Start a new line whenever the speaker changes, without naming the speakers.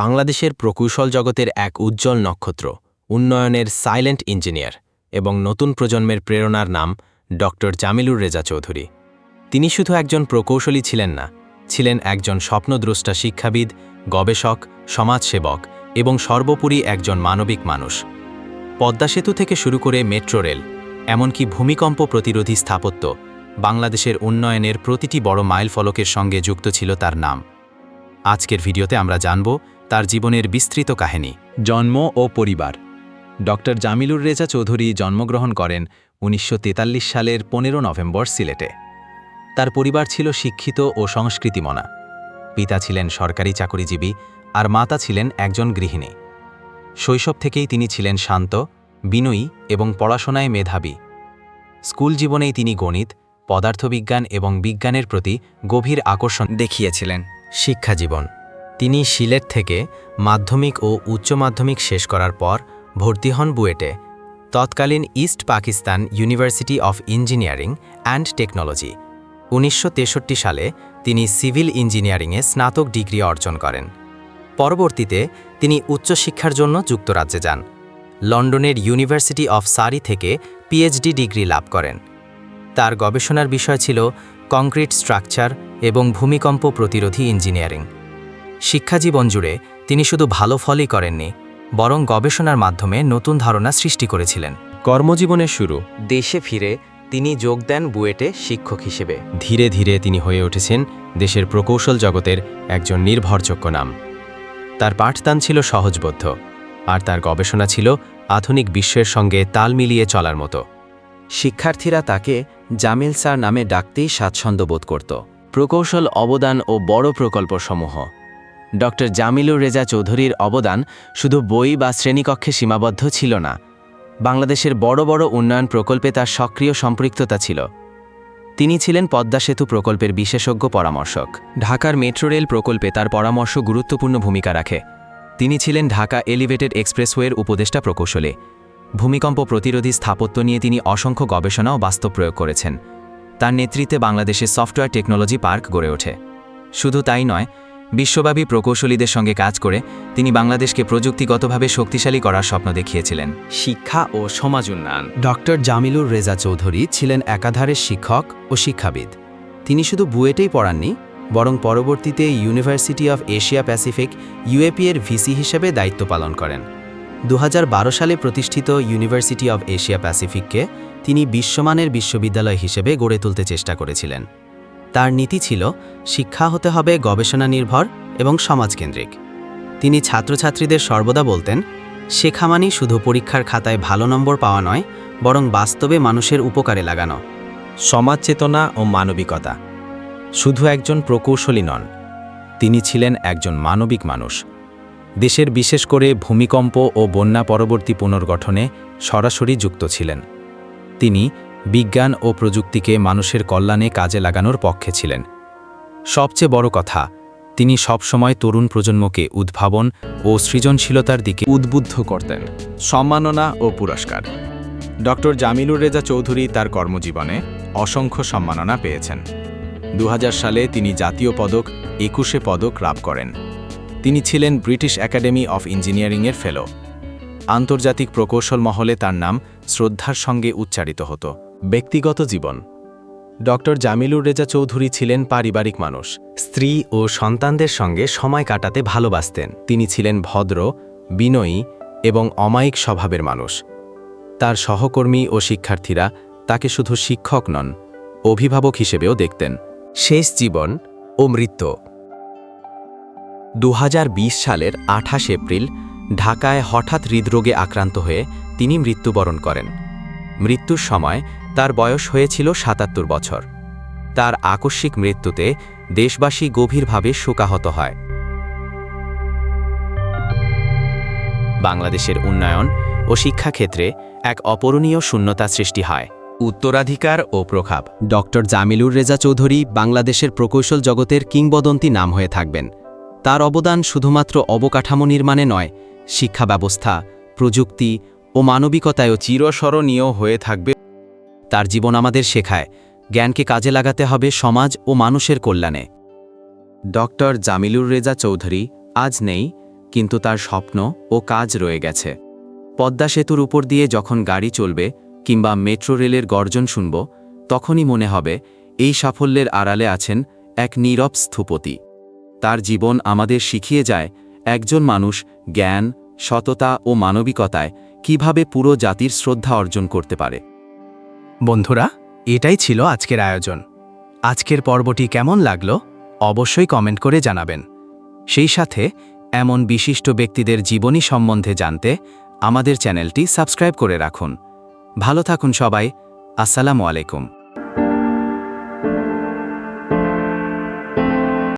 বাংলাদেশের প্রকৌশল জগতের এক উজ্জ্বল নক্ষত্র, উন্নয়নের সাইলেন্ট ইঞ্জিনিয়ার এবং নতুন প্রজন্মের প্রেরণার নাম ডক্টর জামিলুর রেজা চৌধুরী। তিনি শুধু একজন প্রকৌশলী ছিলেন না, ছিলেন একজন স্বপ্নদ্রষ্টা শিক্ষাবিদ, গবেষক, সমাজসেবক এবং সর্বোপরি একজন মানবিক মানুষ। পদ্মা সেতু থেকে শুরু করে মেট্রো রেল, এমনকি ভূমিকম্প প্রতিরোধী স্থাপত্য, বাংলাদেশের উন্নয়নের প্রতিটি বড় মাইল ফলকের সঙ্গে যুক্ত ছিল তার নাম। আজকের ভিডিওতে আমরা জানব তার জীবনের বিস্তৃত কাহিনী, জন্ম ও পরিবার। ডক্টর জামিলুর রেজা চৌধুরী জন্মগ্রহণ করেন উনিশশো তেতাল্লিশ সালের পনেরো নভেম্বর সিলেটে। তার পরিবার ছিল শিক্ষিত ও সংস্কৃতিমনা। পিতা ছিলেন সরকারি চাকরিজীবী আর মাতা ছিলেন একজন গৃহিণী। শৈশব থেকেই তিনি ছিলেন শান্ত, বিনয়ী এবং পড়াশোনায় মেধাবী। স্কুল জীবনেই তিনি গণিত, পদার্থবিজ্ঞান এবং বিজ্ঞানের প্রতি গভীর আকর্ষণ
দেখিয়েছিলেন।
শিক্ষা জীবন তিনি সিলেট থেকে মাধ্যমিক ও উচ্চ মাধ্যমিক শেষ করার পর ভর্তি হন বুয়েটে। তৎকালীন East Pakistan university of engineering and technology. উনিশশো তেষট্টি সালে তিনি সিভিল ইঞ্জিনিয়ারিংয়ে স্নাতক ডিগ্রি অর্জন করেন। পরবর্তীতে তিনি উচ্চশিক্ষার জন্য যুক্তরাজ্যে যান। লন্ডনের ইউনিভার্সিটি অফ সারি থেকে পিএইচডি ডিগ্রি লাভ করেন। তার গবেষণার বিষয় ছিল কংক্রিট স্ট্রাকচার এবং ভূমিকম্প প্রতিরোধী ইঞ্জিনিয়ারিং। শিক্ষাজীবন জুড়ে তিনি শুধু ভালো ফলই করেননি বরং গবেষণার মাধ্যমে নতুন ধারণা সৃষ্টি করেছিলেন। কর্মজীবনের শুরু। দেশে ফিরে তিনি যোগ দেন বুয়েটে শিক্ষক হিসেবে। ধীরে ধীরে তিনি হয়ে উঠেছেন দেশের প্রকৌশল জগতের একজন নির্ভরযোগ্য নাম। তার পাঠদান ছিল সহজবোধ্য আর তার গবেষণা ছিল আধুনিক বিশ্বের সঙ্গে তাল মিলিয়ে চলার মতো। শিক্ষার্থীরা তাকে জামিল স্যার নামে ডাকতেই স্বাচ্ছন্দ্য বোধ করত। প্রকৌশল অবদান ও বড় প্রকল্পসমূহ। ড জামিলুর রেজা চৌধুরীর অবদান শুধু বই বা শ্রেণীকক্ষে সীমাবদ্ধ ছিল না, বাংলাদেশের বড় বড় উন্নয়ন প্রকল্পে তার সক্রিয় সম্পৃক্ততা ছিল। তিনি ছিলেন পদ্মা সেতু প্রকল্পের বিশেষজ্ঞ পরামর্শক। ঢাকার মেট্রো রেল প্রকল্পে তার পরামর্শ গুরুত্বপূর্ণ ভূমিকা রাখে। তিনি ছিলেন ঢাকা এলিভেটেড এক্সপ্রেসওয়ের উপদেষ্টা প্রকৌশলে। ভূমিকম্প প্রতিরোধী স্থাপত্য নিয়ে তিনি অসংখ্য গবেষণা ও বাস্তব প্রয়োগ করেছেন। তার নেতৃত্বে বাংলাদেশে সফটওয়্যার টেকনোলজি পার্ক গড়ে ওঠে। শুধু তাই নয় বিশ্বব্যাপী প্রকৌশলীদের সঙ্গে কাজ করে তিনি বাংলাদেশকে প্রযুক্তিগতভাবে শক্তিশালী করার স্বপ্ন দেখিয়েছিলেন। শিক্ষা ও সমাজ উন্নয়ন। ডক্টর জামিলুর রেজা চৌধুরী ছিলেন একাধারে শিক্ষক ও শিক্ষাবিদ। তিনি শুধু বুয়েটেই পড়াননি বরং পরবর্তীতে university of Asia Pacific UAP এর ভিসি হিসেবে দায়িত্ব পালন করেন। দু হাজার বারো সালে প্রতিষ্ঠিত ইউনিভার্সিটি অব এশিয়া প্যাসিফিককে তিনি বিশ্বমানের বিশ্ববিদ্যালয় হিসেবে গড়ে তুলতে চেষ্টা করেছিলেন। তার নীতি ছিল, শিক্ষা হতে হবে গবেষণা নির্ভর এবং সমাজকেন্দ্রিক। তিনি ছাত্রছাত্রীদের সর্বদা বলতেন শেখা মানেই শুধু পরীক্ষার খাতায় ভালো নম্বর পাওয়া নয়, বরং বাস্তবে মানুষের উপকারে লাগানো। সমাজ চেতনা ও মানবিকতা। শুধু একজন প্রকৌশলী নন, তিনি ছিলেন একজন মানবিক মানুষ। দেশের বিশেষ করে ভূমিকম্প ও বন্যা পরবর্তী পুনর্গঠনে সরাসরি যুক্ত ছিলেন। তিনি বিজ্ঞান ও প্রযুক্তিকে মানুষের কল্যাণে কাজে লাগানোর পক্ষে ছিলেন। সবচেয়ে বড় কথা, তিনি সবসময় তরুণ প্রজন্মকে উদ্ভাবন ও সৃজনশীলতার দিকে উদ্বুদ্ধ করতেন। সম্মাননা ও পুরস্কার। ডক্টর জামিলুর রেজা চৌধুরী তার কর্মজীবনে অসংখ্য সম্মাননা পেয়েছেন। দু হাজার সালে তিনি জাতীয় পদক, একুশে পদক লাভ করেন। তিনি ছিলেন ব্রিটিশ একাডেমি অফ ইঞ্জিনিয়ারিংয়ের ফেলো। আন্তর্জাতিক প্রকৌশল মহলে তার নাম শ্রদ্ধার সঙ্গে উচ্চারিত হতো। ব্যক্তিগত জীবন। ডক্টর জামিলুর রেজা চৌধুরী ছিলেন পারিবারিক মানুষ। স্ত্রী ও সন্তানদের সঙ্গে সময় কাটাতে ভালোবাসতেন। তিনি ছিলেন ভদ্র, বিনয়ী এবং অমায়িক স্বভাবের মানুষ। তার সহকর্মী ও শিক্ষার্থীরা তাকে শুধু শিক্ষক নন, অভিভাবক হিসেবেও দেখতেন। শেষ জীবন ও মৃত্যু। দু হাজার বিশ সালের আঠাশ এপ্রিল ঢাকায় হঠাৎ হৃদরোগে আক্রান্ত হয়ে তিনি মৃত্যুবরণ করেন। মৃত্যুর সময় তার বয়স হয়েছিল সাতাত্তর বছর। তার আকস্মিক মৃত্যুতে দেশবাসী গভীরভাবে শোকাহত হয়। বাংলাদেশের উন্নয়ন ও শিক্ষাক্ষেত্রে এক অপরণীয় শূন্যতা সৃষ্টি হয়। উত্তরাধিকার ও প্রভাব। ডক্টর জামিলুর রেজা চৌধুরী বাংলাদেশের প্রকৌশল জগতের কিংবদন্তি নাম হয়ে থাকবেন। তার অবদান শুধুমাত্র অবকাঠামো নির্মাণে নয় শিক্ষা ব্যবস্থা প্রযুক্তি ও মানবিকতায়ও চিরস্মরণীয় হয়ে থাকবে। তার জীবন আমাদের শেখায়। জ্ঞানকে কাজে লাগাতে হবে সমাজ ও মানুষের কল্যাণে। ডক্টর জামিলুর রেজা চৌধুরী আজ নেই,
কিন্তু তার স্বপ্ন ও কাজ রয়ে গেছে। পদ্মা সেতুর উপর দিয়ে যখন গাড়ি চলবে কিংবা মেট্রো রেলের গর্জন শুনব, তখনই মনে হবে এই সাফল্যের আড়ালে আছেন এক নীরব স্থপতি। তার জীবন আমাদের শিখিয়ে যায় একজন মানুষ জ্ঞান, সততা ও মানবিকতায় কীভাবে পুরো জাতির শ্রদ্ধা অর্জন করতে পারে।
বন্ধুরা, এটাই ছিল আজকের আয়োজন। আজকের পর্বটি কেমন লাগল অবশ্যই কমেন্ট করে জানাবেন। সেই সাথে, এমন বিশিষ্ট ব্যক্তিদের জীবনী সম্বন্ধে জানতে আমাদের চ্যানেলটি সাবস্ক্রাইব করে রাখুন। ভালো থাকুন সবাই। আসসালামু আলাইকুম।